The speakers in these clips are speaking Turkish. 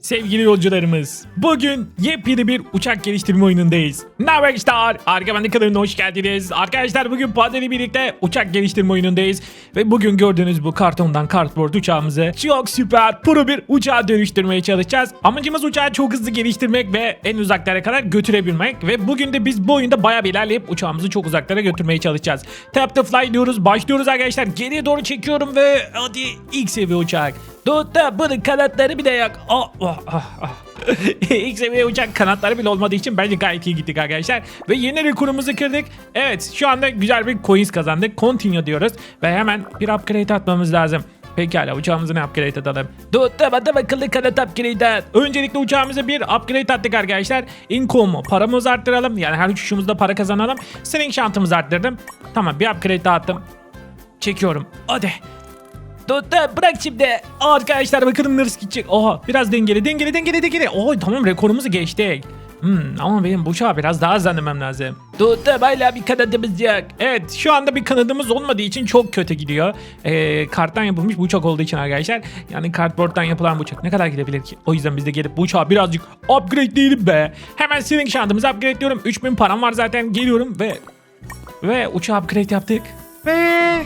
Sevgili yolcularımız, bugün yepyeni bir uçak geliştirme oyunundayız. Haber arkadaşlar? Arkaman kanalına hoş geldiniz. Arkadaşlar bugün Padeli birlikte uçak geliştirme oyunundayız. Ve bugün gördüğünüz bu kartondan kartboard uçağımızı çok süper pro bir uçağa dönüştürmeye çalışacağız. Amacımız uçağı çok hızlı geliştirmek ve en uzaklara kadar götürebilmek. Ve bugün de biz bu oyunda bayağı bir ilerleyip uçağımızı çok uzaklara götürmeye çalışacağız. Tap to fly diyoruz. Başlıyoruz arkadaşlar. Geriye doğru çekiyorum ve hadi ilk seviye uçak. Tut da bunun kanatları bir de yak. Ah, ah, ah, ah. İlk seviye uçak kanatları bile olmadığı için bence gayet iyi gittik arkadaşlar. Ve yeni rekorumuzu kırdık. Evet şu anda güzel bir coins kazandık. Continue diyoruz. Ve hemen bir upgrade atmamız lazım. Pekala uçağımızı ne upgrade atalım? Tut da bana akıllı kanat upgrade at. Öncelikle uçağımıza bir upgrade attık arkadaşlar. Income paramızı arttıralım. Yani her uçuşumuzda para kazanalım. Swing şantımızı arttırdım. Tamam bir upgrade daha attım. Çekiyorum. Hadi. Da bırak şimdi. Arkadaşlar bakın neresi gidecek. Oha biraz dengeli dengeli dengeli dengeli. Oha tamam rekorumuzu geçtik. Hmm, ama benim uçağı biraz daha hızlandırmam lazım. Da hala bir kanadımız yok. Evet şu anda bir kanadımız olmadığı için çok kötü gidiyor. Ee, karttan yapılmış bu uçak olduğu için arkadaşlar. Yani kartboarddan yapılan bu uçak ne kadar gidebilir ki? O yüzden biz de gelip bu uçağı birazcık upgrade diyelim be. Hemen swing şantımızı upgrade diyorum. 3000 param var zaten geliyorum ve ve uçağı upgrade yaptık. Ve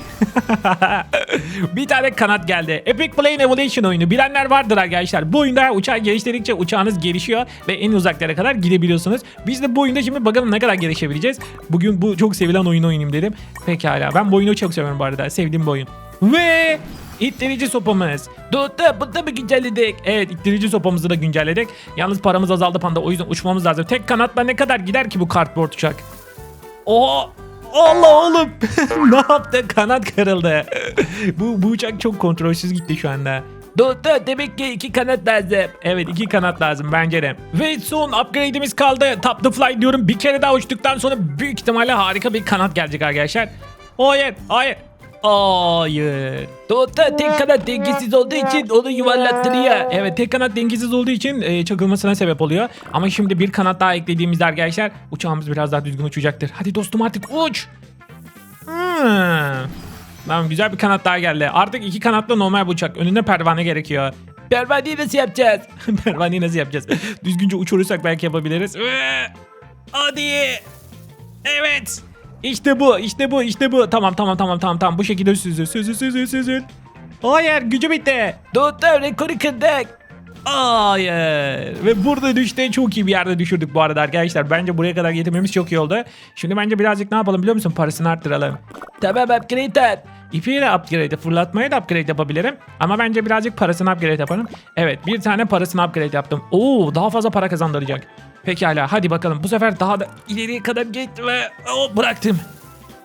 bir tane kanat geldi. Epic Plane Evolution oyunu. Bilenler vardır arkadaşlar. Bu oyunda uçağı geliştirdikçe uçağınız gelişiyor ve en uzaklara kadar gidebiliyorsunuz. Biz de bu oyunda şimdi bakalım ne kadar gelişebileceğiz. Bugün bu çok sevilen oyunu oynayayım dedim. Pekala. Ben bu oyunu çok seviyorum bu arada. Sevdiğim bu oyun. Ve ittirici sopamız. Dutta bunu da mı güncelledik? Evet ittirici sopamızı da güncelledik. Yalnız paramız azaldı panda. O yüzden uçmamız lazım. Tek kanatla ne kadar gider ki bu kartboard uçak? Oha! Allah oğlum. ne yaptı? Kanat kırıldı. bu, bu uçak çok kontrolsüz gitti şu anda. Doktor demek ki iki kanat lazım. Evet iki kanat lazım bence de. Ve son upgrade'imiz kaldı. Top the fly diyorum. Bir kere daha uçtuktan sonra büyük ihtimalle harika bir kanat gelecek arkadaşlar. Hayır, hayır. Hayır. Doktor tek kanat dengesiz olduğu için onu yuvarlattırıyor. Evet tek kanat dengesiz olduğu için e, çakılmasına sebep oluyor. Ama şimdi bir kanat daha eklediğimizde arkadaşlar uçağımız biraz daha düzgün uçacaktır. Hadi dostum artık uç. Hmm. Tamam güzel bir kanat daha geldi. Artık iki kanatlı normal bir uçak. Önünde pervane gerekiyor. Pervaneyi nasıl yapacağız? Pervaneyi nasıl yapacağız? Düzgünce uçurursak belki yapabiliriz. Ee, Hadi. Evet. İşte bu, işte bu, işte bu. Tamam, tamam, tamam, tamam, tamam. Bu şekilde süzül, süzül, süzül, süzül. Hayır, gücü bitti. Doktor, rekoru kırdık. Hayır. Ve burada düştü. Çok iyi bir yerde düşürdük bu arada arkadaşlar. Bence buraya kadar getirmemiz çok iyi oldu. Şimdi bence birazcık ne yapalım biliyor musun? Parasını arttıralım. Tamam upgrade et. İpiyle upgrade, fırlatmayı da upgrade yapabilirim. Ama bence birazcık parasını upgrade yapalım. Evet bir tane parasını upgrade yaptım. Oo daha fazla para kazandıracak. Pekala hadi bakalım. Bu sefer daha da ileriye kadar git ve oh, bıraktım.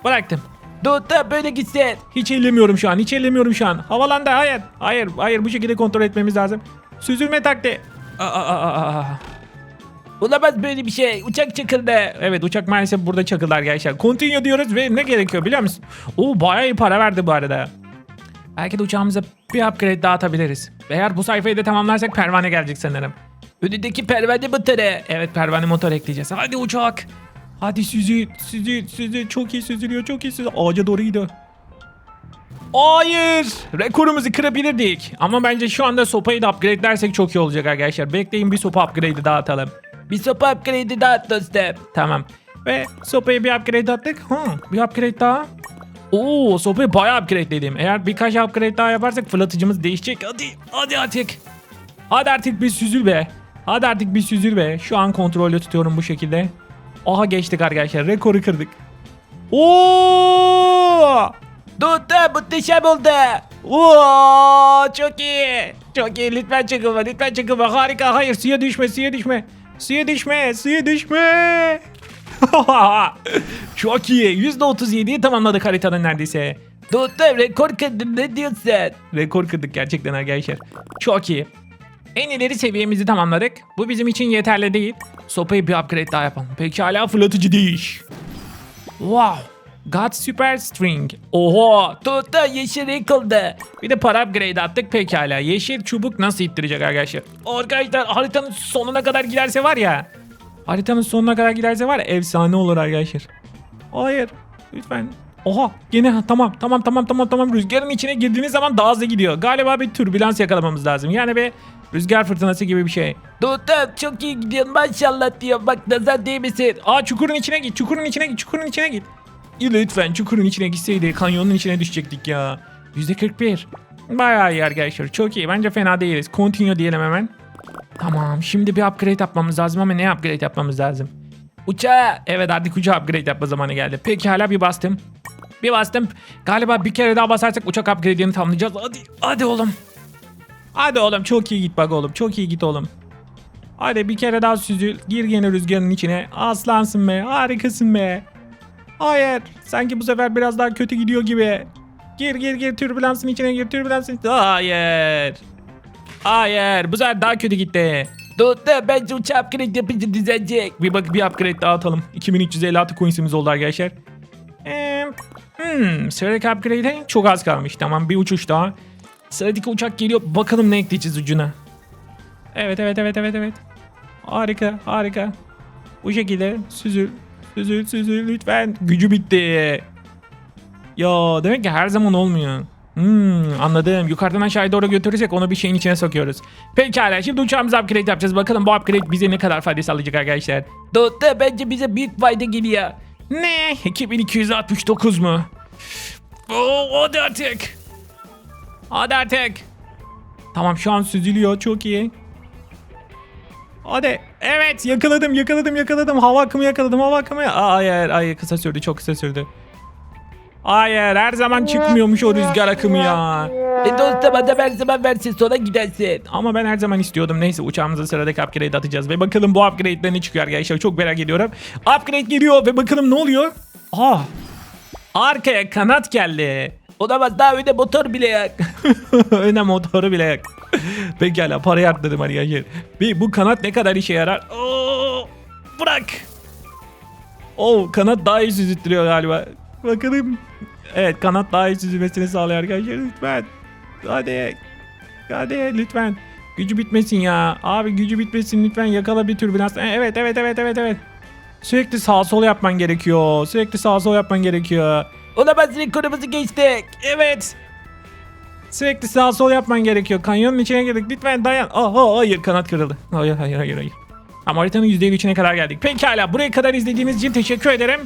Bıraktım. Dur da böyle gitsin. Hiç ellemiyorum şu an. Hiç ellemiyorum şu an. Havalandı. Hayır. Hayır. Hayır. Bu şekilde kontrol etmemiz lazım. Süzülme taktiği. Aa, aa, aa. Olamaz böyle bir şey. Uçak çakıldı. Evet uçak maalesef burada çakıldı arkadaşlar. Continue diyoruz ve ne gerekiyor biliyor musun? Oo bayağı iyi para verdi bu arada. Belki de uçağımıza bir upgrade daha atabiliriz. Eğer bu sayfayı da tamamlarsak pervane gelecek sanırım. Önündeki pervane motoru. Evet pervane motor ekleyeceğiz. Hadi uçak. Hadi süzül, süzül, süzül. Çok iyi süzülüyor, çok iyi süzülüyor. Ağaca doğru gidiyor. Hayır. Rekorumuzu kırabilirdik. Ama bence şu anda sopayı da upgrade'lersek çok iyi olacak arkadaşlar. Bekleyin bir sopa upgrade'i daha atalım. Bir sopa upgrade'i daha at dostum. Tamam. Ve sopayı bir upgrade attık. Hı, bir upgrade daha. Oo sopayı bayağı upgrade'ledim. Eğer birkaç upgrade daha yaparsak fırlatıcımız değişecek. Hadi hadi artık. Hadi artık bir süzül be. Hadi artık bir süzül be. Şu an kontrolü tutuyorum bu şekilde. Aha geçtik arkadaşlar. Rekoru kırdık. Oo! Tuttu muhteşem oldu. Oo, çok iyi. Çok iyi. Lütfen çakılma. Lütfen çakılma. Harika. Hayır suya düşme. Suya düşme. Suya düşme. Suya düşme. çok iyi. %37'yi tamamladık haritanın neredeyse. Tuttu rekor kırdım ne diyorsun? Rekor kırdık gerçekten arkadaşlar. Çok iyi. En ileri seviyemizi tamamladık. Bu bizim için yeterli değil. Sopayı bir upgrade daha yapalım. Pekala fırlatıcı değiş. Wow. God Super String. Oho. Tuttu yeşil yıkıldı. Bir de para upgrade attık pekala. Yeşil çubuk nasıl ittirecek arkadaşlar? Arkadaşlar haritanın sonuna kadar giderse var ya. Haritanın sonuna kadar giderse var ya efsane olur arkadaşlar. Hayır. Lütfen. Oha gene ha, tamam tamam tamam tamam tamam rüzgarın içine girdiğiniz zaman daha hızlı gidiyor. Galiba bir türbülans yakalamamız lazım. Yani bir rüzgar fırtınası gibi bir şey. Dostum çok iyi gidiyorsun maşallah diyor. Bak nazar değmesin. Aa çukurun içine git çukurun içine git çukurun içine git. Lütfen çukurun içine gitseydi kanyonun içine düşecektik ya. %41. Bayağı iyi arkadaşlar çok iyi bence fena değiliz. Continue diyelim hemen. Tamam şimdi bir upgrade yapmamız lazım ama ne upgrade yapmamız lazım? Uçağı. Evet artık uçağı upgrade yapma zamanı geldi. Peki hala bir bastım. Bir bastım. Galiba bir kere daha basarsak uçak upgrade'ini tamamlayacağız. Hadi, hadi oğlum. Hadi oğlum çok iyi git bak oğlum. Çok iyi git oğlum. Hadi bir kere daha süzül. Gir yine rüzgarın içine. Aslansın be. Harikasın be. Hayır. Sanki bu sefer biraz daha kötü gidiyor gibi. Gir gir gir türbülansın içine gir türbülansın. Hayır. Hayır. Bu sefer daha kötü gitti. Dostum bence uçağı upgrade yapınca düzelecek. Bir bak bir upgrade daha atalım. 2356 coinsimiz oldu arkadaşlar. Ee, hmm, sıradaki upgrade'e çok az kalmış. Tamam bir uçuş daha. Sıradaki uçak geliyor. Bakalım ne ekleyeceğiz ucuna. Evet evet evet evet evet. Harika harika. Bu şekilde süzül süzül süzül lütfen. Gücü bitti. Ya demek ki her zaman olmuyor. Hmm, anladım. Yukarıdan aşağıya doğru götürürsek onu bir şeyin içine sokuyoruz. Pekala şimdi uçağımızı upgrade yapacağız. Bakalım bu upgrade bize ne kadar fayda sağlayacak arkadaşlar. Dostum bence bize büyük fayda geliyor. Ne? 2269 mu? Oo, hadi artık. Hadi artık. Tamam şu an süzülüyor çok iyi. Hadi. Evet yakaladım yakaladım yakaladım. Hava akımı yakaladım hava akımı. Aa, hayır hayır kısa sürdü çok kısa sürdü. Hayır her zaman çıkmıyormuş o rüzgar akımı ya. E dostum adam her zaman versin sonra gidersin. Ama ben her zaman istiyordum. Neyse uçağımıza sıradaki upgrade atacağız. Ve bakalım bu upgrade'den ne çıkıyor arkadaşlar. Çok merak ediyorum. Upgrade geliyor ve bakalım ne oluyor? Aa, arkaya kanat geldi. Olamaz daha öne motor bile yok. Öne motoru bile yok. Pekala parayı arttırdım arkadaşlar. Bir bu kanat ne kadar işe yarar? Oo, bırak. Oo kanat daha iyi süzüttürüyor galiba. Bakalım. Evet kanat daha iyi süzülmesini sağlıyor arkadaşlar lütfen. Hadi. Hadi lütfen. Gücü bitmesin ya. Abi gücü bitmesin lütfen yakala bir türbülans. E, Evet evet evet evet evet. Sürekli sağ sol yapman gerekiyor. Sürekli sağ sol yapman gerekiyor. Olamaz rekorumuzu geçtik. Evet. Sürekli sağ sol yapman gerekiyor. Kanyonun içine girdik. Lütfen dayan. Aha hayır kanat kırıldı. Hayır hayır hayır hayır. Ama haritanın %53'üne kadar geldik. Pekala buraya kadar izlediğiniz için teşekkür ederim.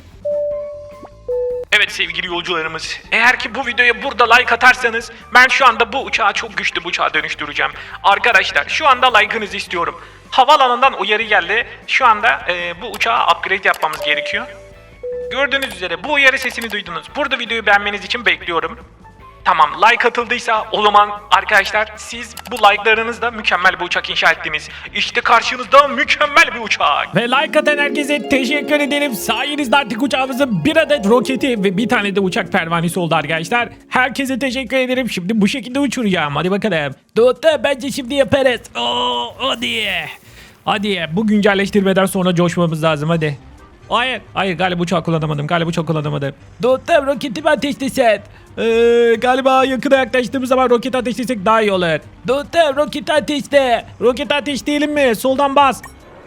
Evet sevgili yolcularımız. Eğer ki bu videoya burada like atarsanız ben şu anda bu uçağı çok güçlü bir uçağa dönüştüreceğim. Arkadaşlar şu anda like'ınızı istiyorum. Havalanından uyarı geldi. Şu anda e, bu uçağı upgrade yapmamız gerekiyor. Gördüğünüz üzere bu uyarı sesini duydunuz. Burada videoyu beğenmeniz için bekliyorum. Tamam like atıldıysa o zaman arkadaşlar siz bu like'larınızla mükemmel bir uçak inşa ettiniz. İşte karşınızda mükemmel bir uçak. Ve like atan herkese teşekkür ederim. Sayenizde artık uçağımızın bir adet roketi ve bir tane de uçak pervanesi oldu arkadaşlar. Herkese teşekkür ederim. Şimdi bu şekilde uçuracağım. Hadi bakalım. Dostum bence şimdi yaparız. Oo, hadi. Hadi bu güncelleştirmeden sonra coşmamız lazım hadi. Hayır, hayır galiba uçağı kullanamadım. Galiba uçağı kullanamadım. Dostum roketimi ateşlesen. Ee, galiba yakına yaklaştığımız zaman roket ateşlesek daha iyi olur. Dostum roketi ateşle. Roket ateşleyelim mi? Soldan bas.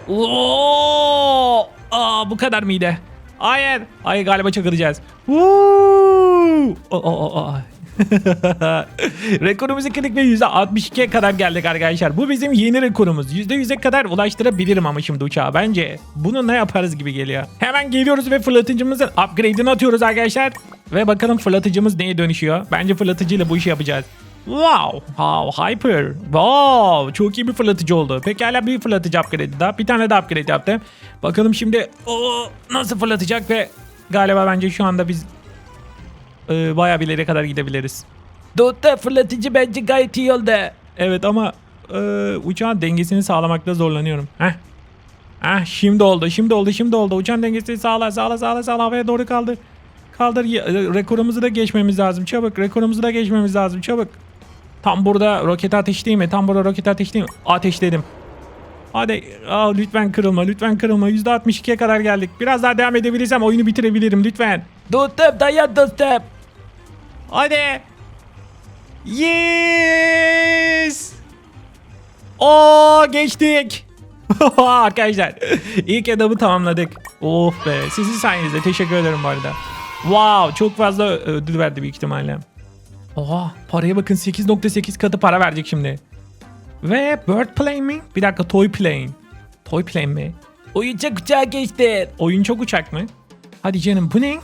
Oo! Aa, bu kadar mıydı? Hayır. Hayır galiba çakılacağız. Oo, oo, oo. Rekorumuzu kırdık ve %62'ye kadar geldik arkadaşlar. Bu bizim yeni rekorumuz. %100'e kadar ulaştırabilirim ama şimdi uçağı bence. Bunu ne yaparız gibi geliyor. Hemen geliyoruz ve fırlatıcımızın upgrade'ini atıyoruz arkadaşlar. Ve bakalım fırlatıcımız neye dönüşüyor. Bence fırlatıcıyla bu işi yapacağız. Wow, wow, hyper. Wow, çok iyi bir fırlatıcı oldu. Pekala bir fırlatıcı upgrade daha. Bir tane daha upgrade yaptım. Bakalım şimdi o nasıl fırlatacak ve galiba bence şu anda biz e, bayağı bir ileriye kadar gidebiliriz. Dostum fırlatıcı bence gayet iyi oldu. Evet ama e, uçağın dengesini sağlamakta zorlanıyorum. Heh. Heh, şimdi oldu, şimdi oldu, şimdi oldu. Uçağın dengesini sağla, sağla, sağla, sağla. Havaya doğru kaldır. Kaldır. E, Rekorumuzu da geçmemiz lazım. Çabuk. Rekorumuzu da geçmemiz lazım. Çabuk. Tam burada roket ateşleyeyim mi? Tam burada roket ateşleyeyim mi? Ateşledim. Hadi aa, lütfen kırılma lütfen kırılma %62'ye kadar geldik. Biraz daha devam edebilirsem oyunu bitirebilirim lütfen. Dostum dayan dostum. Hadi. Yes. Oo geçtik. Arkadaşlar ilk adamı tamamladık. Of be sizin sayenizde teşekkür ederim bu arada. Wow çok fazla ödül verdi büyük ihtimalle. Oha paraya bakın 8.8 katı para verecek şimdi. Ve bird plane mi? Bir dakika toy plane. Toy plane mi? Oyuncak uçağı geçti. Oyuncak uçak mı? Hadi canım bu ne?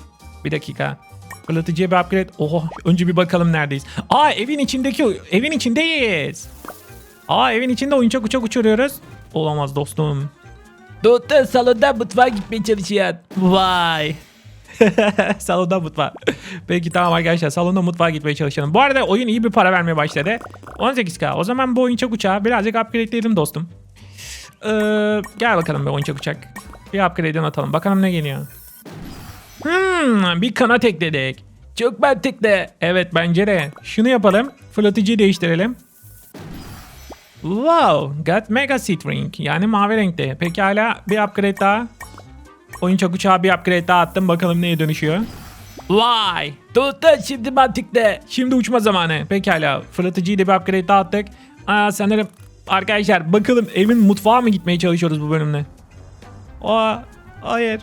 Bir dakika. Fırlatıcıya bir upgrade. Oha önce bir bakalım neredeyiz. Aa evin içindeki evin içindeyiz. Aa evin içinde oyuncak uçak uçuruyoruz. Olamaz dostum. Doktor salonda mutfağa gitmeye çalışıyor. Vay. salonda mutfağa. Peki tamam arkadaşlar salonda mutfağa gitmeye çalışalım. Bu arada oyun iyi bir para vermeye başladı. 18k. O zaman bu oyuncak uçağı birazcık upgrade'leyelim dostum. Ee, gel bakalım bir oyuncak uçak. Bir upgrade'den atalım. Bakalım ne geliyor. Hmm, bir kanat ekledik. Çok mantıklı. Evet bence de. Şunu yapalım. Fırlatıcıyı değiştirelim. Wow, got mega seat ring. Yani mavi renkte. Pekala bir upgrade daha. Oyuncak uçağı bir upgrade daha attım. Bakalım neye dönüşüyor. Vay. Doktor şimdi mantıklı. Şimdi uçma zamanı. Pekala. Fırlatıcıyı da bir upgrade daha attık. Aa, sanırım arkadaşlar bakalım evin mutfağı mı gitmeye çalışıyoruz bu bölümde? Aa, hayır.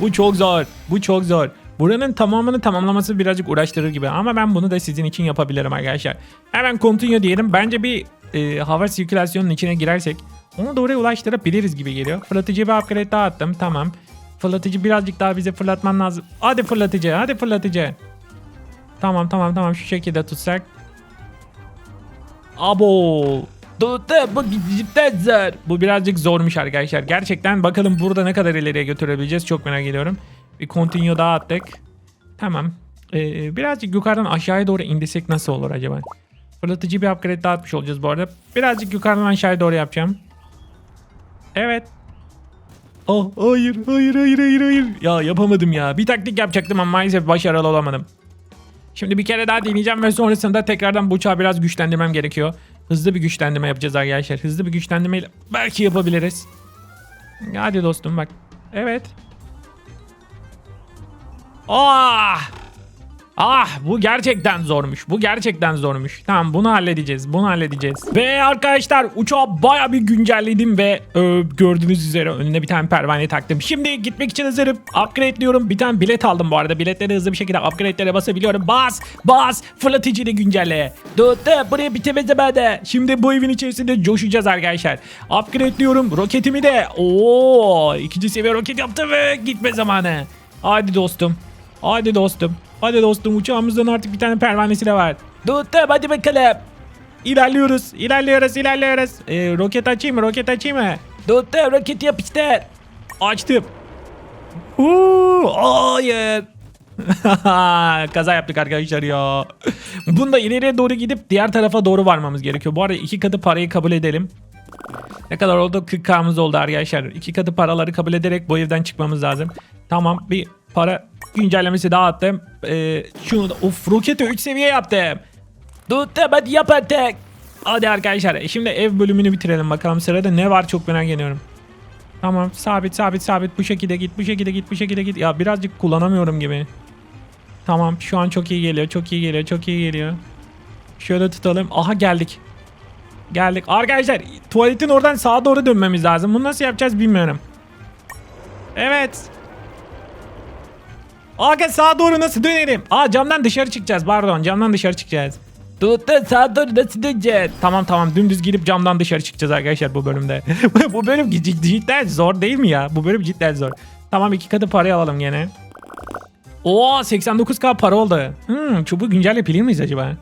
Bu çok zor. Bu çok zor. Buranın tamamını tamamlaması birazcık uğraştırır gibi ama ben bunu da sizin için yapabilirim arkadaşlar. Hemen continue diyelim. Bence bir e, hava sirkülasyonunun içine girersek onu oraya ulaştırabiliriz gibi geliyor. Fırlatıcıya bir upgrade daha attım. Tamam. Fırlatıcı birazcık daha bize fırlatman lazım. Hadi fırlatıcı, hadi fırlatıcı. Tamam tamam tamam şu şekilde tutsak. Abo. Doktor bu zor. Bu birazcık zormuş arkadaşlar. Gerçekten bakalım burada ne kadar ileriye götürebileceğiz çok merak ediyorum. Bir continue daha attık. Tamam. Ee, birazcık yukarıdan aşağıya doğru indirsek nasıl olur acaba? Fırlatıcı bir upgrade daha atmış olacağız bu arada. Birazcık yukarıdan aşağıya doğru yapacağım. Evet. Oh hayır hayır hayır hayır hayır. Ya yapamadım ya. Bir taktik yapacaktım ama maalesef başarılı olamadım. Şimdi bir kere daha deneyeceğim ve sonrasında tekrardan bu uçağı biraz güçlendirmem gerekiyor. Hızlı bir güçlendirme yapacağız arkadaşlar. Hızlı bir güçlendirmeyle belki yapabiliriz. Hadi dostum bak. Evet. Ah! Ah bu gerçekten zormuş. Bu gerçekten zormuş. Tamam bunu halledeceğiz. Bunu halledeceğiz. Ve arkadaşlar uçağı baya bir güncelledim ve ö, gördüğünüz üzere önüne bir tane pervane taktım. Şimdi gitmek için hazırım. Upgrade'liyorum. Bir tane bilet aldım bu arada. Biletleri hızlı bir şekilde upgrade'lere basabiliyorum. Bas! Bas! Fırlatıcıyı da güncelle. Doktor buraya bitirme zamanı. Şimdi bu evin içerisinde coşacağız arkadaşlar. Upgrade'liyorum. Roketimi de. Oo, ikinci seviye roket yaptım ve gitme zamanı. Hadi dostum. Hadi dostum. Hadi dostum uçağımızdan artık bir tane pervanesi de var. Doktor hadi bakalım. İlerliyoruz. İlerliyoruz. ilerliyoruz. Ee, roket açayım mı? Roket açayım mı? Doktor roket yapıştır. Açtım. Uuu, hayır. Kaza yaptık arkadaşlar ya. Bunda ileriye doğru gidip diğer tarafa doğru varmamız gerekiyor. Bu arada iki katı parayı kabul edelim. Ne kadar oldu? 40k'mız oldu arkadaşlar. İki katı paraları kabul ederek bu evden çıkmamız lazım. Tamam bir para güncellemesi daha attım. Ee, şunu da of roketi 3 seviye yaptım. Doktor hadi yap. Hadi arkadaşlar şimdi ev bölümünü bitirelim bakalım sırada ne var çok merak ediyorum. Tamam sabit sabit sabit bu şekilde git bu şekilde git bu şekilde git. Ya birazcık kullanamıyorum gibi. Tamam şu an çok iyi geliyor çok iyi geliyor çok iyi geliyor. Şöyle tutalım. Aha geldik. Geldik. Arkadaşlar tuvaletin oradan sağa doğru dönmemiz lazım. Bunu nasıl yapacağız bilmiyorum. Evet. Aga sağa doğru nasıl dönelim? Aa camdan dışarı çıkacağız pardon camdan dışarı çıkacağız. Doktor sağa doğru nasıl döneceksin? Tamam tamam dümdüz girip camdan dışarı çıkacağız arkadaşlar bu bölümde. bu bölüm cid- cidden zor değil mi ya? Bu bölüm cidden zor. Tamam iki katı parayı alalım gene. Oo 89k para oldu. Hmm, çubuğu güncelleyebilir miyiz acaba?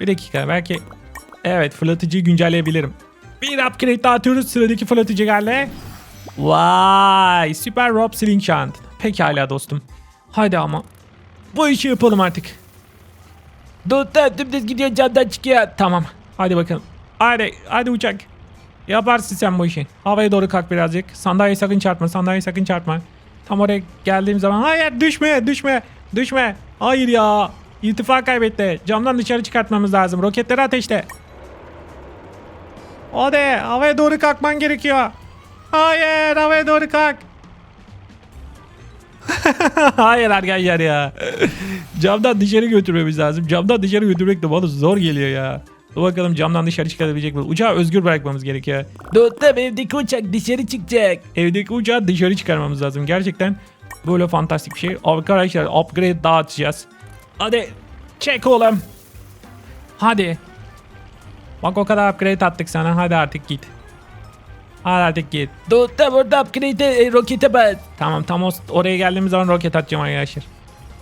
Bir dakika belki... Evet fırlatıcıyı güncelleyebilirim. Bir upgrade daha atıyoruz sıradaki fırlatıcı geldi. Vay süper Rob Slingshot. Pekala dostum. Haydi ama. Bu işi yapalım artık. Doktor dümdüz gidiyor camdan çıkıyor. Tamam. Hadi bakalım. Hadi, hadi uçak. Yaparsın sen bu işi. Havaya doğru kalk birazcık. Sandalye sakın çarpma. Sandalye sakın çarpma. Tam oraya geldiğim zaman hayır düşme düşme düşme. Hayır ya. İrtifa kaybetti. Camdan dışarı çıkartmamız lazım. Roketleri ateşle. Hadi havaya doğru kalkman gerekiyor. Hayır havaya doğru kalk. Hayır arkadaşlar ya. Camdan dışarı götürmemiz lazım. Camdan dışarı götürmek de bana zor geliyor ya. Dur bakalım camdan dışarı çıkarabilecek mi? Uçağı özgür bırakmamız gerekiyor. Dostum evdeki uçak dışarı çıkacak. Evdeki uçağı dışarı çıkarmamız lazım. Gerçekten böyle fantastik bir şey. Arkadaşlar upgrade dağıtacağız. Hadi çek oğlum. Hadi. Bak o kadar upgrade attık sana. Hadi artık git. Git. Dostum orada upgrade'e rokete bas. Tamam tam o- oraya geldiğimiz zaman roket atacağım arkadaşlar.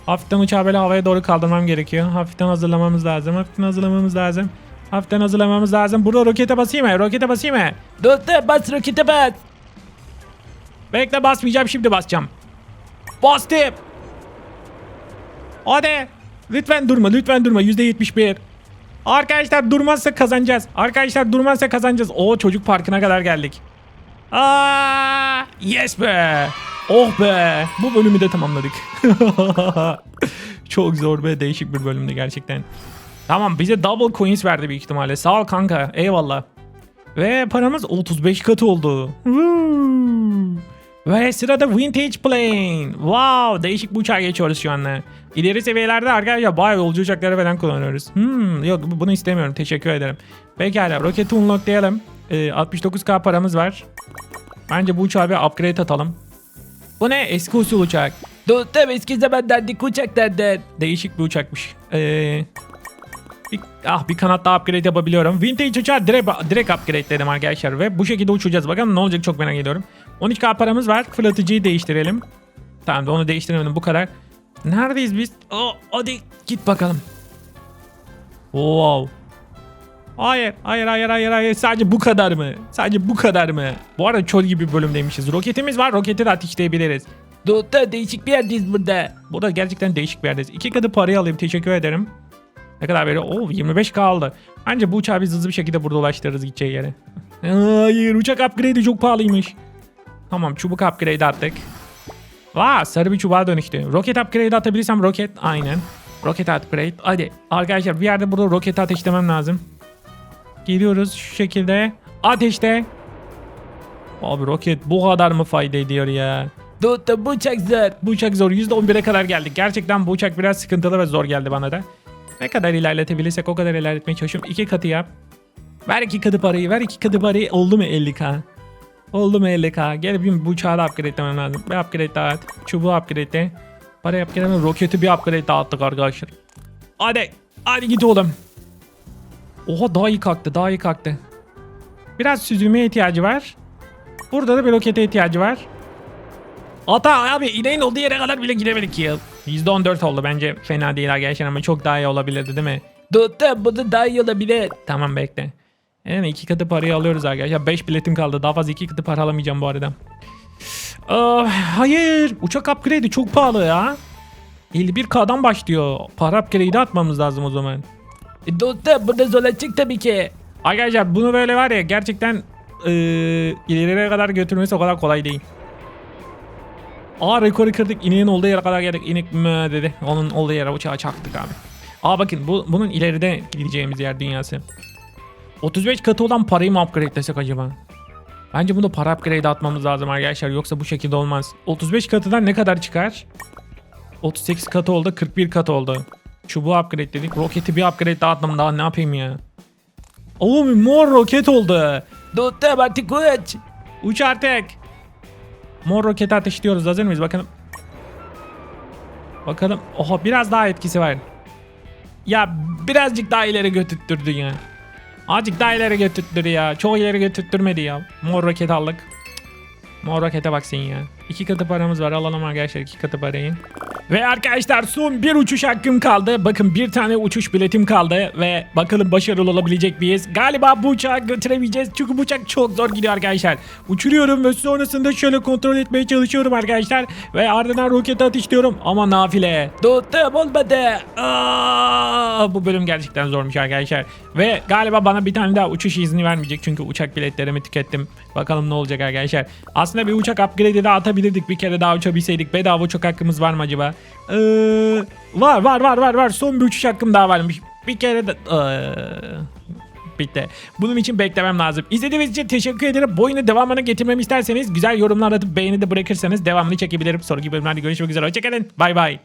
Hafiften uçağı böyle havaya doğru kaldırmam gerekiyor. Hafiften hazırlamamız lazım. Hafiften hazırlamamız lazım. Hafiften hazırlamamız lazım. Burada rokete basayım mı? Rokete basayım mı? Dostum bas rokete bas. Bekle basmayacağım şimdi basacağım. Bastım. Hadi. Lütfen durma lütfen durma %71. Arkadaşlar durmazsa kazanacağız. Arkadaşlar durmazsa kazanacağız. Oo çocuk parkına kadar geldik. Aa, yes be. Oh be. Bu bölümü de tamamladık. Çok zor ve değişik bir bölümdü gerçekten. Tamam bize double coins verdi büyük ihtimalle. Sağ ol kanka. Eyvallah. Ve paramız 35 katı oldu. Woo! Ve sırada Vintage Plane. Wow değişik bir uçağa geçiyoruz şu anda. İleri seviyelerde arkadaşlar bayağı yolcu uçakları falan kullanıyoruz. Hmm, yok bu- bunu istemiyorum teşekkür ederim. Pekala roketi unlocklayalım. Ee, 69k paramız var. Bence bu uçağa bir upgrade atalım. Bu ne? Eski usul uçak. Dostum eski zamanlardaki uçaklardan. Değişik bir uçakmış. Ee, bir, ah bir kanat daha upgrade yapabiliyorum. Vintage uçağı direkt, direkt upgrade dedim arkadaşlar ve bu şekilde uçacağız. Bakalım ne olacak çok merak ediyorum. 12k paramız var. Fırlatıcıyı değiştirelim. Tamam da onu değiştiremedim bu kadar. Neredeyiz biz? Oh, hadi git bakalım. Wow. Hayır, hayır, hayır, hayır, hayır. Sadece bu kadar mı? Sadece bu kadar mı? Bu arada çöl gibi bir bölümdeymişiz. Roketimiz var. Roketi de ateşleyebiliriz. Dostum değişik bir yerdeyiz burada. Burada gerçekten değişik bir yerdeyiz. İki katı parayı alayım. Teşekkür ederim. Ne kadar veriyor? Oo 25 kaldı. Bence bu uçağı biz hızlı bir şekilde burada ulaştırırız gideceği yere. Hayır uçak upgrade'i çok pahalıymış. Tamam çubuk upgrade attık. Vaa sarı bir çubuğa dönüştü. Roket upgrade atabilirsem roket aynen. Roket upgrade. Hadi arkadaşlar bir yerde burada roket ateşlemem lazım. Geliyoruz şu şekilde. Ateşte. Abi roket bu kadar mı fayda ediyor ya? Dostum bu uçak zor. Bu uçak zor. %11'e kadar geldik. Gerçekten bu uçak biraz sıkıntılı ve zor geldi bana da. Ne kadar ilerletebilirsek o kadar ilerletmeye çalışıyorum. İki katı yap. Ver iki katı parayı. Ver iki katı parayı. Oldu mu 50k? Oldu mu 50k? Gel bir bu uçağı da upgrade'lemem lazım. Bir upgrade daha at. Çubuğu upgrade'le. Para upgrade'lemem. Roketi bir upgrade daha attık arkadaşlar. Hadi. Hadi git oğlum. Oha daha iyi kalktı. Daha iyi kalktı. Biraz süzülmeye ihtiyacı var. Burada da bir rokete ihtiyacı var. Ata abi ineğin olduğu yere kadar bile gidemedik ya. %14 oldu bence fena değil arkadaşlar ama çok daha iyi olabilirdi değil mi? Dostum bunu daha iyi olabilir. Tamam bekle. Yani iki katı parayı alıyoruz arkadaşlar. 5 biletim kaldı. Daha fazla iki katı para alamayacağım bu arada. Ah, hayır. Uçak upgrade'i çok pahalı ya. 51k'dan başlıyor. Para upgrade'i atmamız lazım o zaman. E, dostum burada zorlaşacak tabii ki. Arkadaşlar bunu böyle var ya gerçekten eee ilerilere kadar götürmesi o kadar kolay değil. Aa rekoru kırdık. İneğin olduğu yere kadar geldik. İnek mö dedi. Onun olduğu yere uçağı çaktık abi. Aa bakın bu, bunun ileride gideceğimiz yer dünyası. 35 katı olan parayı mı upgradelesek acaba? Bence bunu para upgrade atmamız lazım arkadaşlar. Yoksa bu şekilde olmaz. 35 katıdan ne kadar çıkar? 38 katı oldu. 41 katı oldu. Çubuğu upgrade dedik. Roketi bir upgrade daha atmam daha ne yapayım ya? Oğlum mor roket oldu. Dostum artık uç. Uç artık. Mor roketi ateşliyoruz. Hazır mıyız? Bakalım. Bakalım. Oha biraz daha etkisi var. Ya birazcık daha ileri götürttürdün ya. Azıcık daha ileri götürttür ya. Çok ileri götürttürmedi ya. Mor roket aldık. Mor rokete bak sen ya. İki katı paramız var. Alalım arkadaşlar iki katı parayı. Ve arkadaşlar son bir uçuş hakkım kaldı. Bakın bir tane uçuş biletim kaldı. Ve bakalım başarılı olabilecek miyiz? Galiba bu uçağı götüremeyeceğiz. Çünkü bu uçak çok zor gidiyor arkadaşlar. Uçuruyorum ve sonrasında şöyle kontrol etmeye çalışıyorum arkadaşlar. Ve ardından roket ateşliyorum. Ama nafile. Dostum olmadı. Aa, bu bölüm gerçekten zormuş arkadaşlar. Ve galiba bana bir tane daha uçuş izni vermeyecek çünkü uçak biletlerimi tükettim. Bakalım ne olacak arkadaşlar. Aslında bir uçak upgrade'i de atabilirdik bir kere daha uçabilseydik. Bedava uçak hakkımız var mı acaba? Ee, var var var var var. Son bir uçuş hakkım daha varmış. Bir kere de... Ee, bitti. Bunun için beklemem lazım. İzlediğiniz için teşekkür ederim. Bu oyunu devamını getirmemi isterseniz güzel yorumlar atıp beğeni de bırakırsanız devamını çekebilirim. Sonraki bölümlerde görüşmek üzere. Hoşçakalın. Bay bay.